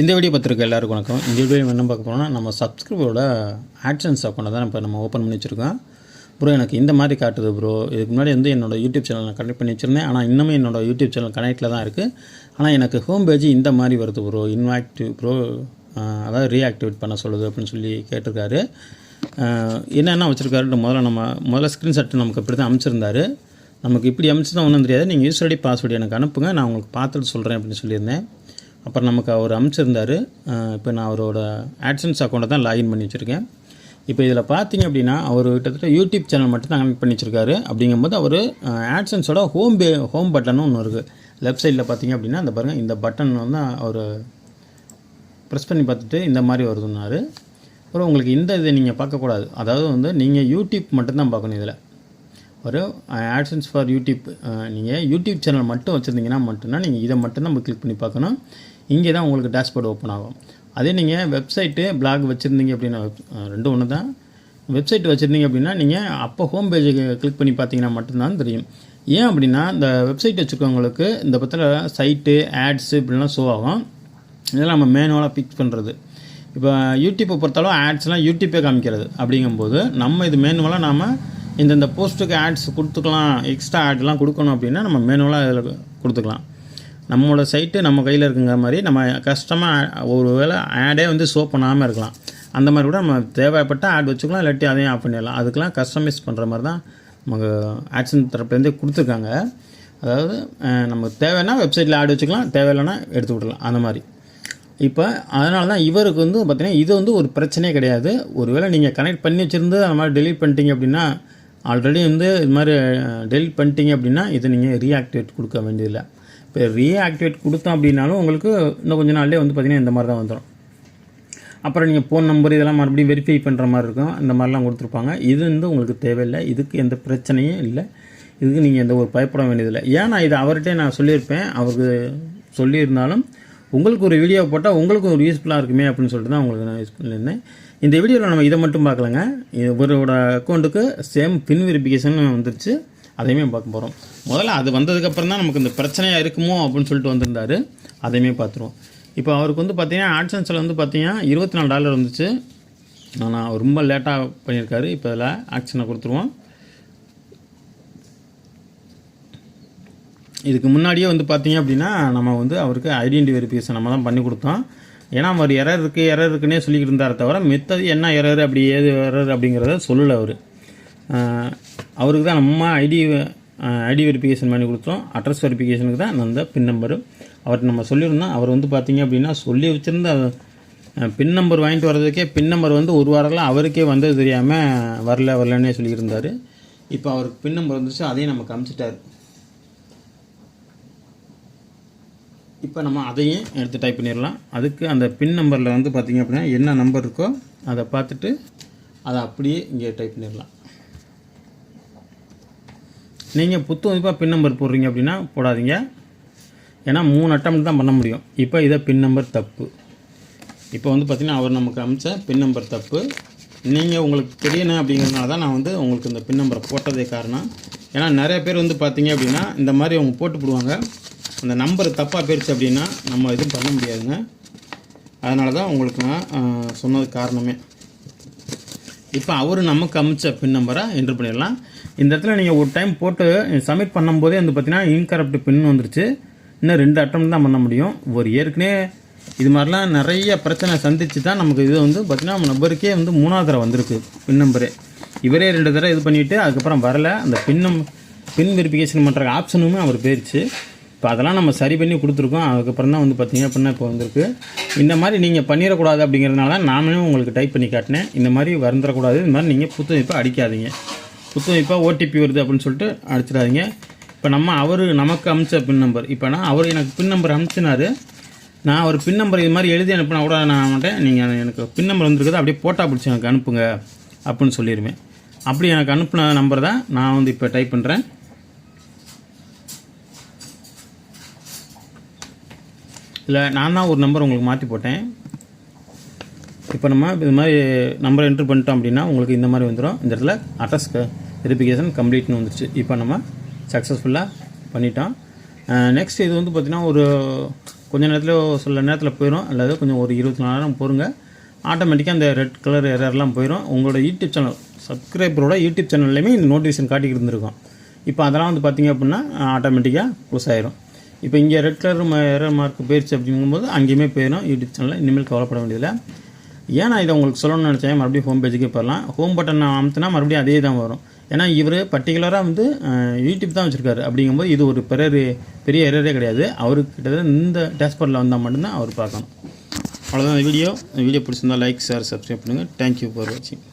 இந்த வீடியோ பார்த்துருக்க எல்லாருக்கும் வணக்கம். இந்த வீடியோ என்ன பார்க்க போனால் நம்ம சப்ஸ்கிரைபரோட ஆட்சன்ஸ் அக்கௌண்ட்டை தான் இப்போ நம்ம ஓப்பன் பண்ணி வச்சுருக்கோம். ப்ரோ எனக்கு இந்த மாதிரி காட்டுது ப்ரோ இதுக்கு முன்னாடி வந்து என்னோட யூடியூப் சேனல் நான் கனெக்ட் பண்ணி வச்சுருந்தேன். ஆனால் இன்னுமே என்னோட யூடியூப் சேனல் கனெக்டில் தான் இருக்குது ஆனால் எனக்கு ஹோம் பேஜ் இந்த மாதிரி வருது ப்ரோ இன்ஆக்டிவ் ப்ரோ அதாவது ரீஆக்டிவேட் பண்ண சொல்லுது அப்படின்னு சொல்லி கேட்டிருக்காரு. என்னென்ன வச்சுருக்காருன்னு முதல்ல நம்ம முதல்ல ஸ்க்ரீன்ஷாட் நமக்கு இப்படி தான் அனுப்பிச்சிருந்தாரு நமக்கு இப்படி அமைச்சு தான் ஒன்றும் தெரியாது. நீங்கள் யூஸ் ஐடி பாஸ்வேர்டு எனக்கு அனுப்புங்க. நான் உங்களுக்கு பார்த்துட்டு சொல்கிறேன் அப்படின்னு சொல்லியிருந்தேன். அப்புறம் நமக்கு அவர் அனுப்பிச்சிருந்தாரு இப்போ நான் அவரோட ஆட்சன்ஸ் அக்கௌண்ட்டை தான் லாகின் பண்ணி வச்சுருக்கேன். இப்போ இதில் பார்த்தீங்க அப்படின்னா அவர் கிட்டத்தட்ட யூடியூப் சேனல் மட்டும் தான் கனெக்ட் பண்ணி வச்சிருக்காரு. அப்படிங்கும்போது அவர் ஆட்சன்ஸோட ஹோம் பே ஹோம் பட்டனும் ஒன்று இருக்குது லெஃப்ட் சைடில் பார்த்தீங்க அப்படின்னா அந்த பாருங்கள் இந்த பட்டன் வந்து அவர் ப்ரெஸ் பண்ணி பார்த்துட்டு இந்த மாதிரி வருதுன்னாரு. அப்புறம் உங்களுக்கு இந்த இதை நீங்கள் பார்க்கக்கூடாது அதாவது வந்து நீங்கள் யூடியூப் மட்டும்தான் பார்க்கணும் இதில். ஒரு ஆட்சன்ஸ் ஃபார் யூடியூப் நீங்கள் யூடியூப் சேனல் மட்டும் வச்சுருந்தீங்கன்னா மட்டும்தான் நீங்கள் இதை மட்டும் நம்ம கிளிக் பண்ணி பார்க்கணும். இங்கே தான் உங்களுக்கு டேஷ்போர்டு ஓப்பன் ஆகும். அதே நீங்கள் வெப்சைட்டு பிளாக் வச்சுருந்தீங்க அப்படின்னா ரெண்டும் ஒன்று தான் வெப்சைட் வச்சுருந்தீங்க அப்படின்னா நீங்கள் அப்போ ஹோம் பேஜுக்கு கிளிக் பண்ணி பார்த்தீங்கன்னா மட்டும்தான் தெரியும். ஏன் அப்படின்னா இந்த வெப்சைட் வச்சுருக்கவங்களுக்கு இந்த பற்றில சைட்டு ஆட்ஸு இப்படிலாம் ஷோ ஆகும். இதெல்லாம் நம்ம மேனுவலாக பிக்ஸ் பண்ணுறது இப்போ யூடியூப்பை பொறுத்தாலும் ஆட்ஸ்லாம் யூடியூப்பே காமிக்கிறது. அப்படிங்கும்போது நம்ம இது மேனுவலாக நாம் இந்தந்த போஸ்ட்டுக்கு ஆட்ஸ் கொடுத்துக்கலாம் எக்ஸ்ட்ரா ஆட்லாம் கொடுக்கணும் அப்படின்னா நம்ம மேனுவலாக இதில் கொடுத்துக்கலாம். நம்மளோட சைட்டு நம்ம கையில் இருக்குங்கிற மாதிரி நம்ம கஷ்டமாக ஒரு வேளை ஆடே வந்து ஷோ பண்ணாமல் இருக்கலாம். அந்த மாதிரி கூட நம்ம தேவைப்பட்ட ஆட் வச்சுக்கலாம் இல்லாட்டி அதையும் ஆஃப் பண்ணிடலாம். அதுக்கெலாம் கஸ்டமைஸ் பண்ணுற மாதிரி தான் நமக்கு ஆட்சன் தரப்புலேருந்தே கொடுத்துருக்காங்க. அதாவது நமக்கு தேவைன்னா வெப்சைட்டில் ஆட் வச்சுக்கலாம் தேவையில்லைன்னா எடுத்து விடலாம் அந்த மாதிரி. இப்போ அதனால தான் இவருக்கு வந்து பார்த்திங்கன்னா இது வந்து ஒரு பிரச்சனையே கிடையாது. ஒருவேளை நீங்கள் கனெக்ட் பண்ணி வச்சுருந்து அந்த மாதிரி டெலிட் பண்ணிட்டீங்க அப்படின்னா ஆல்ரெடி வந்து இது மாதிரி டெலிட் பண்ணிட்டீங்க அப்படின்னா இதை நீங்கள் ரீஆக்டிவேட் கொடுக்க வேண்டியதில்லை. இப்போ ரீஆக்டிவேட் கொடுத்தோம் அப்படின்னாலும் உங்களுக்கு இன்னும் கொஞ்ச நாள்லேயே வந்து பார்த்தீங்கன்னா இந்த மாதிரி தான் வந்துடும் அப்புறம் நீங்கள் ஃபோன் நம்பர் இதெல்லாம் மறுபடியும் வெரிஃபை பண்ணுற மாதிரி இருக்கும். இந்த மாதிரிலாம் கொடுத்துருப்பாங்க. இது வந்து உங்களுக்கு தேவையில்லை. இதுக்கு எந்த பிரச்சனையும் இல்லை. இதுக்கு நீங்கள் எந்த ஒரு பயப்பட வேண்டியதில்லை. ஏன் நான் இதை அவர்கிட்டே நான் சொல்லியிருப்பேன். அவருக்கு சொல்லியிருந்தாலும் உங்களுக்கு ஒரு வீடியோ போட்டால் உங்களுக்கு ஒரு யூஸ்ஃபுல்லாக இருக்குமே அப்படின்னு சொல்லிட்டு தான் உங்களுக்கு நான் யூஸ் பண்ணியிருந்தேன். இந்த வீடியோவில் நம்ம இதை மட்டும் பார்க்கலங்க. இவரோட அக்கௌண்ட்டுக்கு சேம் பின் வெரிஃபிகேஷன் வந்துருச்சு. அதையுமே பார்க்க போகிறோம் முதல்ல அது வந்ததுக்கப்புறம் தான் நமக்கு இந்த பிரச்சனையாக இருக்குமோ அப்படின்னு சொல்லிட்டு வந்திருந்தாரு. அதையுமே பார்த்துருவோம். இப்போ அவருக்கு வந்து பார்த்தீங்கன்னா ஆட்சன்ஸில் வந்து பார்த்தீங்கன்னா இருபத்தி நாலு டாலர் வந்துச்சு ஆனால் அவர் ரொம்ப லேட்டாக பண்ணியிருக்காரு. இப்போ இதில் ஆக்ஷனை கொடுத்துருவோம். இதுக்கு முன்னாடியே வந்து பார்த்தீங்க அப்படின்னா நம்ம வந்து அவருக்கு ஐடென்டி வெரிஃபிகேஷன் நம்ம தான் பண்ணி கொடுத்தோம். ஏன்னா அவர் எரர் இருக்குது எரர் இருக்குன்னே சொல்லிக்கிட்டு இருந்தாரே தவிர மித்தது என்ன எரர் அப்படி ஏது எரர் அப்படிங்கிறத சொல்லலை அவர். அவருக்கு தான் நம்ம ஐடி ஐடி வெரிஃபிகேஷன் பண்ணி கொடுத்தோம். அட்ரஸ் வெரிஃபிகேஷனுக்கு தான் அந்த பின் நம்பரு அவர்கிட்ட நம்ம சொல்லியிருந்தோம். அவர் வந்து பார்த்திங்க அப்படின்னா சொல்லி வச்சுருந்த பின் நம்பர் வாங்கிட்டு வர்றதுக்கே பின் நம்பர் வந்து ஒரு வாரம்லாம் அவருக்கே வந்தது தெரியாமல் வரல வரலன்னே சொல்லியிருந்தார். இப்போ அவருக்கு பின் நம்பர் வந்துச்சு அதையும் நமக்கு காமிச்சிட்டார் இப்போ நம்ம அதையும் எடுத்து டைப் பண்ணிடலாம். அதுக்கு அந்த பின் நம்பரில் வந்து பார்த்தீங்க அப்படின்னா என்ன நம்பர் இருக்கோ அதை பார்த்துட்டு அதை அப்படியே இங்கே டைப் பண்ணிடலாம். நீங்கள் புத்து மதிப்பாக பின் நம்பர் போடுறீங்க அப்படின்னா போடாதீங்க. ஏன்னா மூணு அட்டம் தான் பண்ண முடியும். இப்போ இதை பின் நம்பர் தப்பு. இப்போ வந்து பார்த்தீங்கன்னா அவர் நமக்கு அமிச்ச பின் நம்பர் தப்பு. நீங்கள் உங்களுக்கு தெரியணும் அப்படிங்கிறதுனால தான் நான் வந்து உங்களுக்கு இந்த பின் நம்பரை போட்டதே காரணம். ஏன்னா நிறைய பேர் வந்து பார்த்தீங்க அப்படின்னா இந்த மாதிரி அவங்க போட்டு போடுவாங்க. அந்த நம்பர் தப்பாக போயிடுச்சு அப்படின்னா நம்ம எதுவும் பண்ண முடியாதுங்க. அதனால தான் உங்களுக்கு நான் சொன்னது காரணமே. இப்போ அவர் நமக்கு அமிச்ச பின் நம்பரை என்ட்ரு பண்ணிடலாம். இந்த இடத்துல நீங்கள் ஒரு டைம் போட்டு சப்மிட் பண்ணும்போதே வந்து பார்த்தீங்கன்னா இன்கரப்ட் பின் வந்துருச்சு. இன்னும் ரெண்டு அட்டம் தான் பண்ண முடியும். ஒரு ஏற்கனவே இது மாதிரிலாம் நிறைய பிரச்சனை சந்திச்சு தான் நமக்கு இது வந்து பார்த்தீங்கன்னா நம்பருக்கே வந்து மூணாவது தடவை வந்திருக்கு பின் நம்பரு இவரே ரெண்டு தடவை இது பண்ணிவிட்டு அதுக்கப்புறம் வரல. அந்த பின் நம் பின் வெரிஃபிகேஷன் பண்ணுற ஆப்ஷனுமே அவர் போயிடுச்சு இப்போ அதெல்லாம் நம்ம சரி பண்ணி கொடுத்துருக்கோம். அதுக்கப்புறம் தான் வந்து பார்த்திங்கன்னா அப்படின்னா இப்போ வந்திருக்கு. இந்த மாதிரி நீங்கள் பண்ணிடக்கூடாது அப்படிங்கிறதுனால தான் உங்களுக்கு டைப் பண்ணி காட்டினேன். இந்த மாதிரி வந்துடக்கூடாது. இந்த மாதிரி நீங்கள் புத்துமைப்பாக அடிக்காதீங்க. புத்துமைப்பாக ஓடிபி வருது அப்படின்னு சொல்லிட்டு அடிச்சிடாதீங்க. இப்போ நம்ம அவர் நமக்கு அமிச்ச பின் நம்பர் இப்போ நான் அவர் எனக்கு பின் நம்பர் அனுப்பிச்சினாரு நான் ஒரு பின் நம்பர் இது மாதிரி எழுதி அனுப்பினா கூட நான் மாட்டேன் நீங்கள் எனக்கு பின் நம்பர் வந்துருக்குது அப்படியே போட்டா பிடிச்சி எனக்கு அனுப்புங்க அப்படின்னு சொல்லிடுவேன் அப்படி எனக்கு அனுப்பின நம்பர் தான் நான் வந்து இப்போ டைப் பண்ணுறேன் இல்லை நான் தான் ஒரு நம்பர் உங்களுக்கு மாற்றி போட்டேன். இப்போ நம்ம இது மாதிரி நம்பர் என்ட்ரு பண்ணிட்டோம் அப்படின்னா உங்களுக்கு இந்த மாதிரி வந்துடும் இந்த இடத்துல அட்ரஸ்க்கு வெரிஃபிகேஷன் கம்ப்ளீட்னு வந்துருச்சு. இப்போ நம்ம சக்ஸஸ்ஃபுல்லாக பண்ணிட்டோம். நெக்ஸ்ட் இது வந்து பார்த்திங்கன்னா ஒரு கொஞ்ச நேரத்தில் சில நேரத்தில் போயிடும் அல்லது கொஞ்சம் ஒரு இருபத்தி நாலு நேரம் போருங்க. ஆட்டோமேட்டிக்காக அந்த ரெட் கலர் எரர்லாம் போயிடும் உங்களோட யூடியூப் சேனல் சப்ஸ்கிரைபரோட யூடியூப் சேனல்லையுமே இந்த நோட்டிஃபிகேஷன் காட்டிக்கிட்டு இருந்திருக்கும். இப்போ அதெல்லாம் வந்து பார்த்தீங்க அப்படின்னா ஆட்டோமேட்டிக்காக க்ளோஸ் ஆயிரும். இப்போ இங்கே ரெட் கலர் எரர் மார்க் போயிடுச்சு அப்படிங்கும்போது அங்கேயுமே போயிடும் யூடியூப் சேனலில் இனிமேல் கவலைப்பட வேண்டியதில்லை. ஏன் நான் இதை உங்களுக்கு சொல்லணும்னு நினச்சேன். மறுபடியும் ஹோம் பேஜுக்கே போயிடலாம். ஹோம் பட்டன் நான் அமுத்தினா மறுபடியும் அதே தான் வரும். ஏன்னா இவர் பர்டிகுலராக வந்து யூடியூப் தான் வச்சுருக்காரு. அப்படிங்கும்போது இது ஒரு பெரிய பெரிய எரரே கிடையாது. அவருக்கு கிட்டத்தட்ட இந்த டேஸ்பாட்டில் வந்தால் மட்டும்தான் அவர் பார்க்கணும். அவ்வளோதான் வீடியோ வீடியோ பிடிச்சிருந்தா லைக் ஷேர் சப்ஸ்கிரைப் பண்ணுங்கள் தேங்க்யூ ஃபார் வாட்சிங்